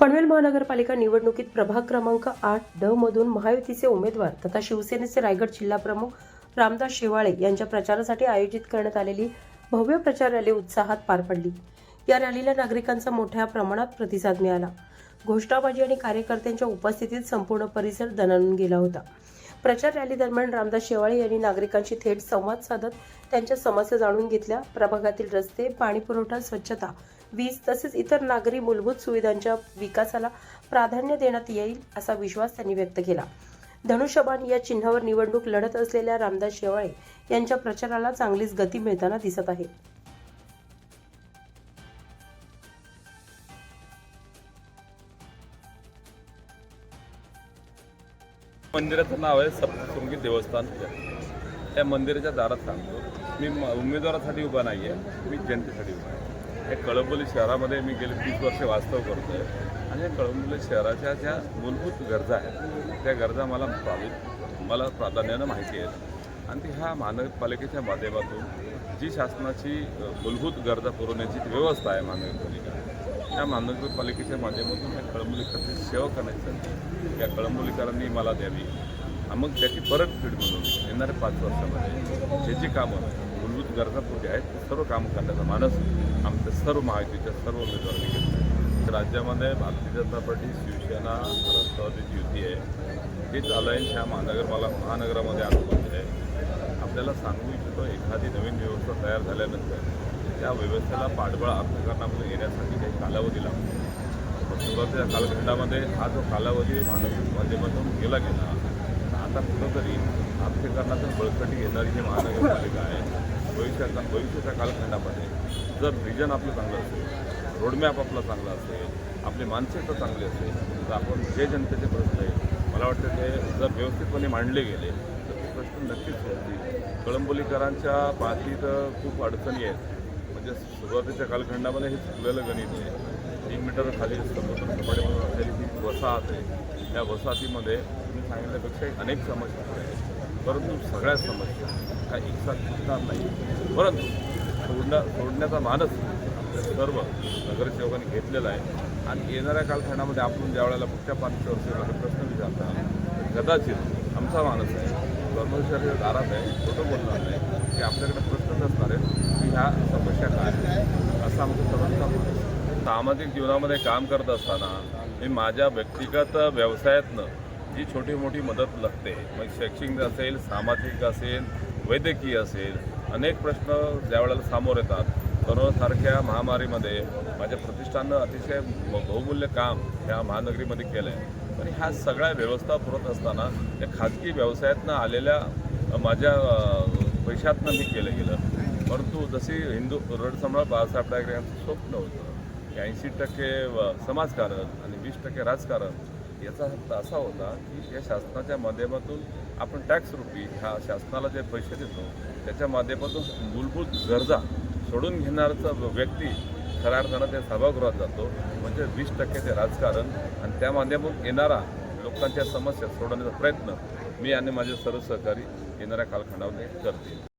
पनवेल महानगरपालिका निवडणुकीत प्रभाग क्रमांक आठ ड मधून महायुतीचे उमेदवार तथा शिवसेनेचे रायगड जिल्हाप्रमुख रामदास शेवाळे यांच्या प्रचारासाठी आयोजित करण्यात आलेली भव्य प्रचार रॅली उत्साहात पार पडली. या रॅलीला नागरिकांचा मोठ्या प्रमाणात प्रतिसाद मिळाला. घोषणाबाजी आणि कार्यकर्त्यांच्या उपस्थितीत संपूर्ण परिसर दणाणून गेला होता. प्रचार रॅली दरम्यान रामदास शेवाळे यांनी नागरिकांशी थेट संवाद साधत त्यांच्या समस्या जाणून घेतल्या. प्रभागातील रस्ते पाणीपुरवठा स्वच्छता वीज तसेच इतर नागरी मूलभूत सुविधांच्या विकासाला प्राधान्य देण्यात येईल असा विश्वास त्यांनी व्यक्त केला. धनुष्यबाण या चिन्हावर निवडणूक लढत असलेल्या रामदास शेवाळे यांच्या प्रचाराला चांगलीच गती मिळताना दिसत आहे. मंदिराचं नाव आहे सप्तशृंगी देवस्थान. त्या मंदिराच्या दारात सांगतो मी उमेदवारासाठी उभा नाही आहे मी जनतेसाठी उभा आहे. या कळंबोली शहरामध्ये मी गेले तीस वर्ष वास्तव करतो आहे आणि या कळंबोली शहराच्या ज्या मूलभूत गरजा आहेत त्या गरजा मला प्रावी मला प्राधान्यानं माहिती आहेत. आणि ती ह्या महानगरपालिकेच्या माध्यमातून जी शासनाची मूलभूत गरजा पुरवण्याची व्यवस्था आहे महानगरपालिका त्या महानगरपालिकेच्या माध्यमातून या कळंबोलीकरांची सेवा करण्यासाठी या कळंबोलीकरांनी मला द्यावी. मग त्याची परतफेड म्हणून येणाऱ्या पाच वर्षामध्ये जे जे कामं मूलभूत गरजापुरती आहेत ते सर्व कामं करण्याचा मानस आमच्या सर्व महायुतीच्या सर्व उमेदवारांनी घेतला राज्यामध्ये भारतीय जनता पार्टी शिवसेना राष्ट्रवादीची युती आहे तेच अलायन्स ह्या महानगर मला महानगरामध्ये आणून आहे आपल्याला सांगू इच्छितो एखादी नवीन व्यवस्था तयार झाल्यानंतर त्या व्यवस्थेला पाठबळ अर्थकारणामध्ये येण्यासाठी काही कालावधी लागतो. मग सुरुवातीच्या कालखंडामध्ये हा जो कालावधी मानसिक माध्यमातून गेला गेला आता कुठंतरी अर्थकारणातून बळकटी घेणारी ही महानगरपालिका आहे भविष्याचा भविष्याच्या कालखंडामध्ये जर विजन आपलं चांगलं असेल रोडमॅप आपला चांगला असेल आपली मानसिकता चांगली असेल तर आपण जे जनतेचे प्रश्न आहेत मला वाटतं ते जर व्यवस्थितपणे मांडले गेले तर ते प्रश्न नक्कीच होतील कळंबोलीकरांच्या बाबतीत खूप अडचणी आहेत. म्हणजे सुरुवातीच्या कालखंडामध्ये हे चुकलेलं गणित आहे. तीन मीटर खाली समुद्र सपाटीमधून असलेली ही वसाहत आहे. त्या वसाहतीमध्ये तुम्ही सांगितल्यापेक्षा अनेक समस्या आहेत. परंतु सगळ्या समस्या ह्या एकसाथ सुटणार नाही परंतु सोडण्या सोडण्याचा मानस सर्व नगरसेवकांनी घेतलेला आहे. आणि येणाऱ्या कालखंडामध्ये आपण ज्या वेळेला पुढच्या पाच वर्षामध्ये प्रश्न विचारता कदाचित आमचा मानस आहे कर्मचारी दारात आहे कुठं बोलणार नाही की आपल्याकडे प्रश्न नसणार आहेत. ह्या समस्या काय असं आमचं सर्वांचा सामाजिक जीवनामध्ये काम करत असताना मी माझ्या व्यक्तिगत व्यवसायातनं जी छोटी मोठी मदत लागते मग शैक्षणिक असेल सामाजिक असेल वैद्यकीय असेल अनेक प्रश्न ज्यावेळेला सामोर येतात कोरोनासारख्या महामारीमध्ये माझ्या प्रतिष्ठानं अतिशय बहुमूल्य काम ह्या महानगरीमध्ये केलं आहे पण ह्या सगळ्या व्यवस्था पुरत असताना त्या खाजगी व्यवसायातनं आलेल्या माझ्या पैशातनं मी केलं गेलं. परंतु जशी हिंदू रडसम्राट बाळासाहेब ठाकरे यांचं स्वप्न होतं की ऐंशी टक्के समाजकारण आणि वीस टक्के राजकारण याचा अर्थ असा होता की या शासनाच्या माध्यमातून आपण टॅक्स रुपी ह्या शासनाला जे पैसे देतो त्याच्या माध्यमातून मूलभूत गरजा सोडून घेणारचा व्यक्ती खऱ्या अर्थानं त्या सभागृहात जातो. म्हणजे वीस टक्के ते राजकारण आणि त्या माध्यमातून येणारा लोकांच्या समस्या सोडवण्याचा प्रयत्न मी आणि माझे सर्व सहकारी येणाऱ्या कालखंडामध्ये करतील